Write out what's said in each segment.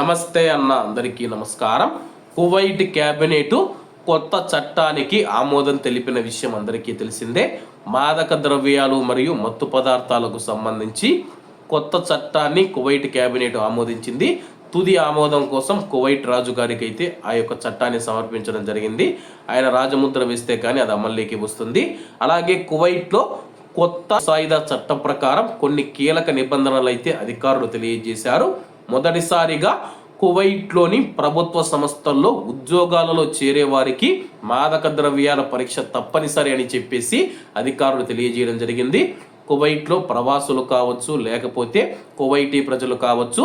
నమస్తే అన్న అందరికీ నమస్కారం. కువైట్ క్యాబినెట్ కొత్త చట్టానికి ఆమోదం తెలిపిన విషయం అందరికీ తెలిసిందే. మాదక ద్రవ్యాలు మరియు మత్తు పదార్థాలకు సంబంధించి కొత్త చట్టాన్ని కువైట్ క్యాబినెట్ ఆమోదించింది. తుది ఆమోదం కోసం కువైట్ రాజు గారికి అయితే ఆ యొక్క చట్టాన్ని సమర్పించడం జరిగింది. ఆయన రాజముద్ర వేస్తే కానీ అది అమల్లోకి వస్తుంది. అలాగే కువైట్లో కొత్త సాయుధ చట్టం ప్రకారం కొన్ని కీలక నిబంధనలు అయితే అధికారులు తెలియజేశారు. మొదటిసారిగా కువైట్లోని ప్రభుత్వ సంస్థల్లో ఉద్యోగాలలో చేరే వారికి మాదక ద్రవ్యాల పరీక్ష తప్పనిసరి అని చెప్పేసి అధికారులు తెలియజేయడం జరిగింది. కువైట్లో ప్రవాసులు కావచ్చు లేకపోతే కువైటీ ప్రజలు కావచ్చు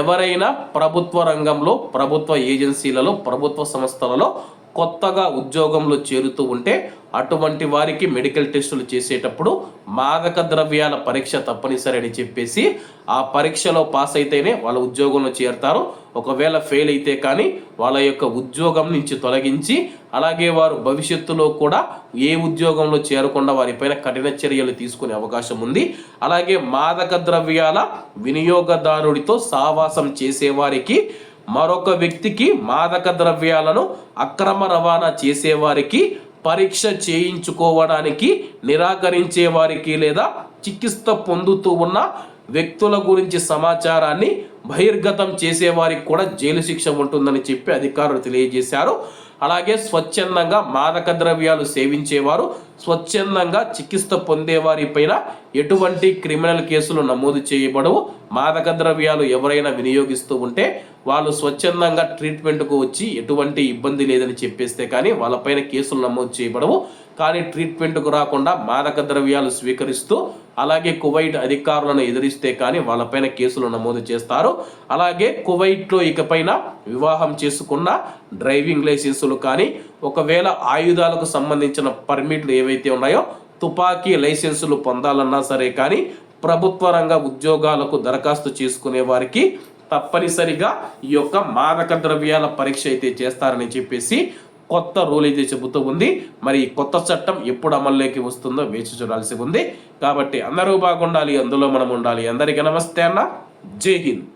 ఎవరైనా ప్రభుత్వ రంగంలో ప్రభుత్వ ఏజెన్సీలలో ప్రభుత్వ సంస్థలలో కొత్తగా ఉద్యోగంలో చేరుతూ ఉంటే అటువంటి వారికి మెడికల్ టెస్టులు చేసేటప్పుడు మాదక ద్రవ్యాల పరీక్ష తప్పనిసరి అని చెప్పేసి ఆ పరీక్షలో పాస్ అయితేనే వాళ్ళ ఉద్యోగంలో చేరుతారు. ఒకవేళ ఫెయిల్ అయితే కానీ వాళ్ళ యొక్క ఉద్యోగం నుంచి తొలగించి అలాగే వారు భవిష్యత్తులో కూడా ఏ ఉద్యోగంలో చేరకుండా వారిపైన కఠిన చర్యలు తీసుకునే అవకాశం ఉంది. అలాగే మాదక ద్రవ్యాల వినియోగదారుడితో సావాసం చేసేవారికి మరొక వ్యక్తికి మాదక ద్రవ్యాలను అక్రమ రవాణా చేసేవారికి పరీక్ష చేయించుకోవడానికి నిరాకరించే వారికి లేదా చికిత్స పొందుతూ ఉన్న వ్యక్తుల గురించి సమాచారాన్ని బహిర్గతం చేసేవారికి కూడా జైలు శిక్ష ఉంటుందని చెప్పి అధికారులు తెలియజేశారు. అలాగే స్వచ్ఛందంగా మాదక ద్రవ్యాలు సేవించేవారు స్వచ్ఛందంగా చికిత్స పొందేవారిపైన ఎటువంటి క్రిమినల్ కేసులు నమోదు చేయబడవు. మాదక ద్రవ్యాలు ఎవరైనా వినియోగిస్తూ ఉంటే వాళ్ళు స్వచ్ఛందంగా ట్రీట్మెంట్కు వచ్చి ఎటువంటి ఇబ్బంది లేదని చెప్పేస్తే కానీ వాళ్ళపైన కేసులు నమోదు చేయబడవు. కానీ ట్రీట్మెంట్కు రాకుండా మాదక ద్రవ్యాలు స్వీకరిస్తూ అలాగే కువైట్ అధికారులను ఎదిరిస్తే కానీ వాళ్ళపైన కేసులు నమోదు చేస్తారు. అలాగే కువైట్లో ఇకపైన వివాహం చేసుకున్న డ్రైవింగ్ లైసెన్సులు కానీ ఒకవేళ ఆయుధాలకు సంబంధించిన పర్మిట్లు ఏవైతే ఉన్నాయో తుపాకీ లైసెన్సులు పొందాలన్నా సరే కానీ ప్రభుత్వ రంగ ఉద్యోగాలకు దరఖాస్తు చేసుకునే వారికి తప్పనిసరిగా ఈ యొక్క మాదక ద్రవ్యాల పరీక్ష అయితే చేస్తారని చెప్పేసి కొత్త రూల్ అయితే చెబుతూ ఉంది. మరి ఈ కొత్త చట్టం ఎప్పుడు అమల్లోకి వస్తుందో వేచి చూడాల్సి ఉంది. కాబట్టి అందరూ బాగుండాలి అందులో మనం ఉండాలి. అందరికీ నమస్తే అన్న. జై హింద్.